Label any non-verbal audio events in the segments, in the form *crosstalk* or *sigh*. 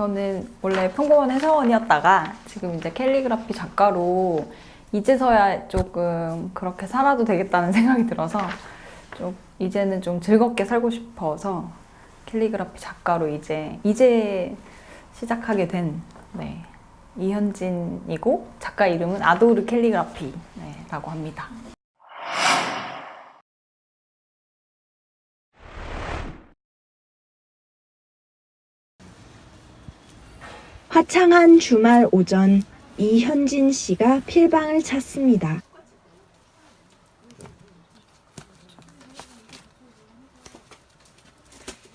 저는 원래 평범한 회사원이었다가 지금 이제 캘리그라피 작가로 이제서야 조금 그렇게 살아도 되겠다는 *laughs* 생각이 들어서 좀 이제는 좀 즐겁게 살고 싶어서 캘리그라피 작가로 이제 이제 시작하게 된 네, 이현진이고 작가 이름은 아도르 캘리그라피라고 합니다. 화창한 주말 오전 이현진 씨가 필방을 찾습니다.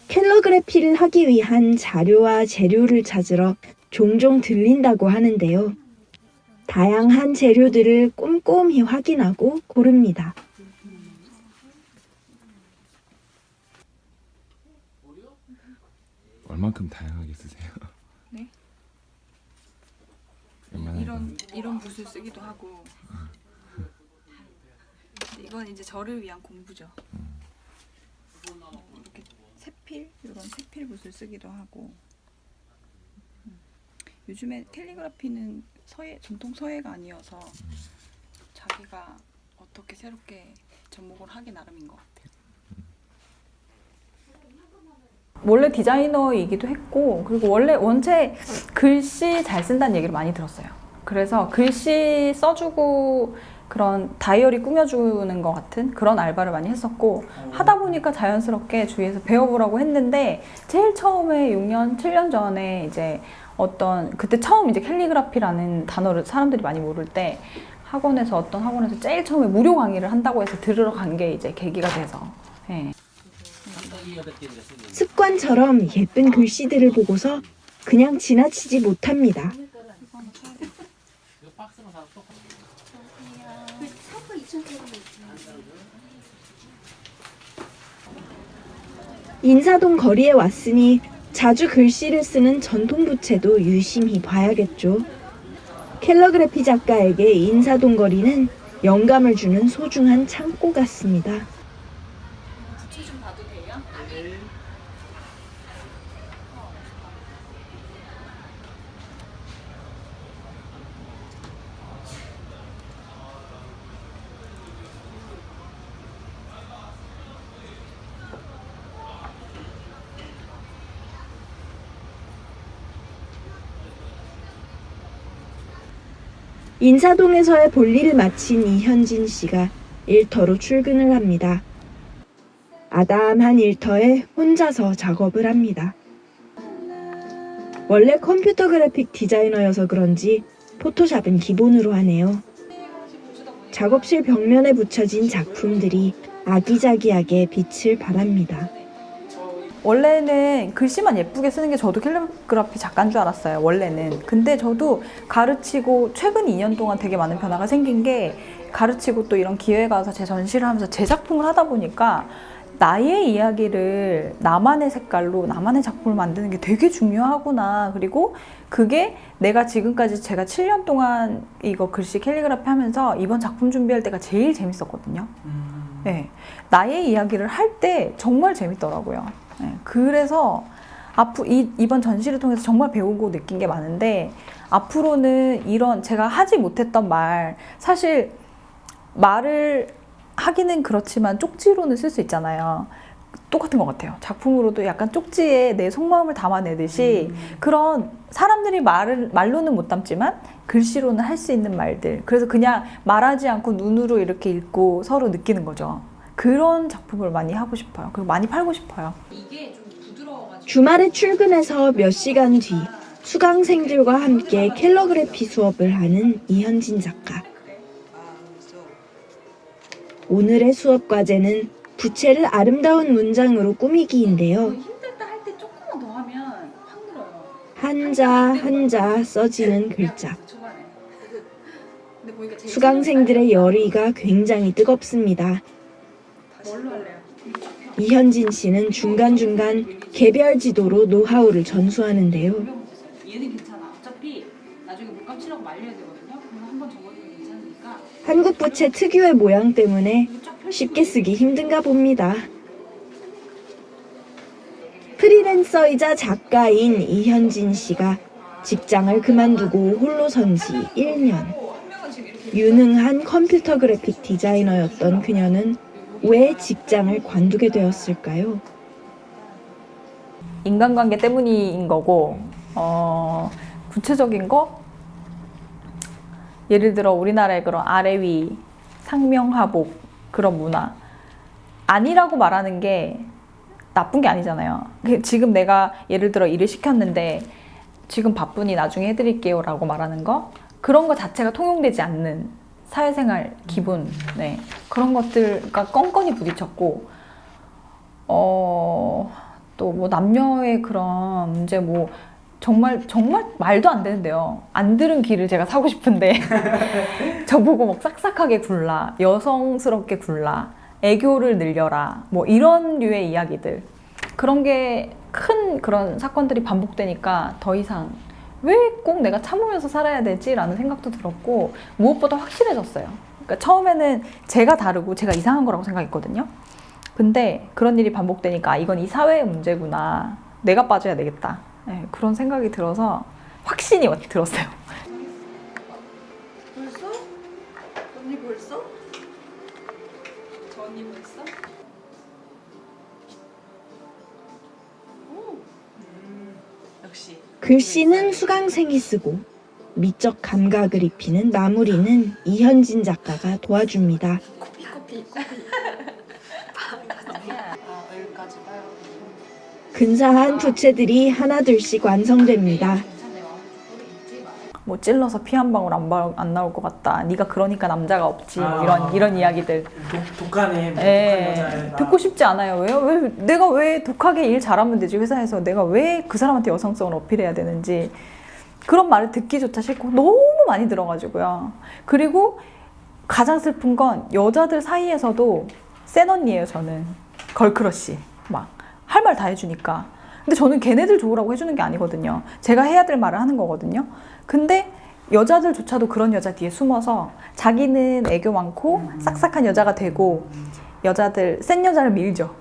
캘러그래피를 하기 위한 자료와 재료를 찾으러 종종 들린다고 하는데요. 다양한 재료들을 꼼꼼히 확인하고 고릅니다. 얼만큼 다양하게 쓰세요? 네? 이런 이런 붓을 쓰기도 하고 이건 이제 저를 위한 공부죠. 어, 이렇게 세필 이런 세필 붓을 쓰기도 하고 음. 요즘에 캘리그라피는 서예 전통 서예가 아니어서 자기가 어떻게 새롭게 접목을 하기 나름인 것 같아요. 원래 디자이너이기도 했고 그리고 원래 원체 글씨 잘 쓴다는 얘기를 많이 들었어요. 그래서 글씨 써주고 그런 다이어리 꾸며주는 것 같은 그런 알바를 많이 했었고 하다 보니까 자연스럽게 주위에서 배워보라고 했는데 제일 처음에 6년, 7년 전에 이제 어떤 그때 처음 이제 캘리그라피라는 단어를 사람들이 많이 모를 때 학원에서 어떤 학원에서 제일 처음에 무료 강의를 한다고 해서 들으러 간 게 이제 계기가 돼서 예. 습관처럼 예쁜 글씨들을 보고서 그냥 지나치지 못합니다. 인사동 거리에 왔으니 자주 글씨를 쓰는 전통 부채도 유심히 봐야겠죠. 캘러그래피 작가에게 인사동 거리는 영감을 주는 소중한 창고 같습니다. 인사동에서의 볼일을 마친 이현진 씨가 일터로 출근을 합니다. 아담한 일터에 혼자서 작업을 합니다. 원래 컴퓨터 그래픽 디자이너여서 그런지 포토샵은 기본으로 하네요. 작업실 벽면에 붙여진 작품들이 아기자기하게 빛을 발합니다. 원래는 글씨만 예쁘게 쓰는 게 저도 캘리그라피 작가인 줄 알았어요. 원래는. 근데 저도 가르치고 최근 2년 동안 되게 많은 변화가 생긴 게 가르치고 또 이런 기회 가서 제 전시를 하면서 제 작품을 하다 보니까 나의 이야기를 나만의 색깔로 나만의 작품을 만드는 게 되게 중요하구나. 그리고 그게 내가 지금까지 제가 7년 동안 이거 글씨 캘리그라피 하면서 이번 작품 준비할 때가 제일 재밌었거든요. 네. 나의 이야기를 할 때 정말 재밌더라고요. 네. 그래서 앞으로 이, 이번 전시를 통해서 정말 배우고 느낀 게 많은데 앞으로는 이런 제가 하지 못했던 말 사실 말을 하기는 그렇지만 쪽지로는 쓸 수 있잖아요. 똑같은 것 같아요. 작품으로도 약간 쪽지에 내 속마음을 담아내듯이 그런 사람들이 말을 말로는 못 담지만 글씨로는 할 수 있는 말들. 그래서 그냥 말하지 않고 눈으로 이렇게 읽고 서로 느끼는 거죠. 그런 작품을 많이 하고 싶어요. 그리고 많이 팔고 싶어요. 주말에 출근해서 몇 시간 뒤 수강생들과 함께 캘러그래피 수업을 하는 이현진 작가. 오늘의 수업 과제는 부채를 아름다운 문장으로 꾸미기인데요. 늘어요. 한자 한자 써지는 글자. *laughs* 수강생들의 열의가 굉장히 뜨겁습니다. 이현진 씨는 중간중간 개별 지도로 노하우를 전수하는데요. 얘는 괜찮아. 어차피 나중에 목감 칠하고 말려야 되거든요. 그럼 한번 접어두면 괜찮으니까 한국 부채 특유의 모양 때문에 쉽게 쓰기 힘든가 봅니다. 프리랜서 프리랜서이자 작가인 이현진 씨가 직장을 그만두고 홀로 선 지 1년. 유능한 컴퓨터 그래픽 디자이너였던 그녀는 왜 직장을 관두게 되었을까요? 인간관계 때문인 거고 어, 구체적인 거 예를 들어 우리나라의 그런 아래 위 상명하복 그런 문화 아니라고 말하는 게 나쁜 게 아니잖아요. 그 지금 내가 예를 들어 일을 시켰는데 지금 바쁘니 나중에 해드릴게요라고 말하는 거 그런 거 자체가 통용되지 않는 사회생활 기분 네 그런 것들과 껌껌이 부딪혔고 어. 또 뭐 남녀의 그런 문제 뭐 정말 정말 말도 안 되는데요. 안 들은 길을 제가 사고 싶은데 *laughs* 저보고 막 싹싹하게 굴라, 여성스럽게 굴라, 애교를 늘려라, 뭐 이런 류의 이야기들 그런 게 큰 그런 사건들이 반복되니까 더 이상 왜 꼭 내가 참으면서 살아야 되지라는 생각도 들었고 무엇보다 확실해졌어요. 그러니까 처음에는 제가 다르고 제가 이상한 거라고 생각했거든요. 근데 그런 일이 반복되니까 아, 이건 이 사회의 문제구나. 내가 빠져야 되겠다. 네, 그런 생각이 들어서 확신이 왔- 들었어요. 벌써? 언니 벌써? 저 언니 벌써? 오. 음, 역시. 글씨는 수강생이 쓰고 미적 감각을 입히는 마무리는 이현진 작가가 도와줍니다. 커피 커피. 근사한 부채들이 하나둘씩 완성됩니다. 뭐 찔러서 피 한 방울 안, 바- 안 나올 것 같다. 네가 그러니까 남자가 없지. 뭐 아. 이런 이런 이야기들. 독, 독하네 뭐 독한 예, 여자애 듣고 싶지 않아요. 왜요? 왜 내가 왜 독하게 일 잘하면 되지 회사에서 내가 왜 그 사람한테 여성성을 어필해야 되는지 그런 말을 듣기조차 싫고 너무 많이 들어가지고요. 그리고 가장 슬픈 건 여자들 사이에서도 센 언니예요. 저는 걸크러쉬 막 할 말 다 해주니까. 근데 저는 걔네들 좋으라고 해주는 게 아니거든요. 제가 해야 될 말을 하는 거거든요. 근데 여자들조차도 그런 여자 뒤에 숨어서 자기는 애교 많고 싹싹한 여자가 되고 여자들 센 여자를 밀죠.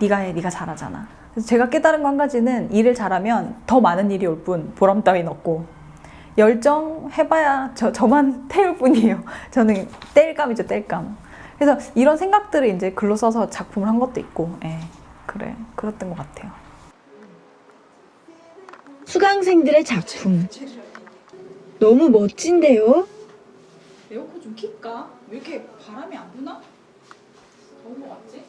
네가 해, 네가 잘하잖아. 그래서 제가 깨달은 거 한 가지는 일을 잘하면 더 많은 일이 올 뿐 보람 따윈 없고 열정 해봐야 저 저만 *laughs* 태울 뿐이에요. 저는 뗄감이죠, 뗄감. 그래서 이런 생각들을 이제 글로 써서 작품을 한 것도 있고, 예, 그래, 그랬던 것 같아요. 수강생들의 작품. 너무 멋진데요? 에어컨 좀 킬까? 왜 이렇게 바람이 안 부나? 더운 거 같지?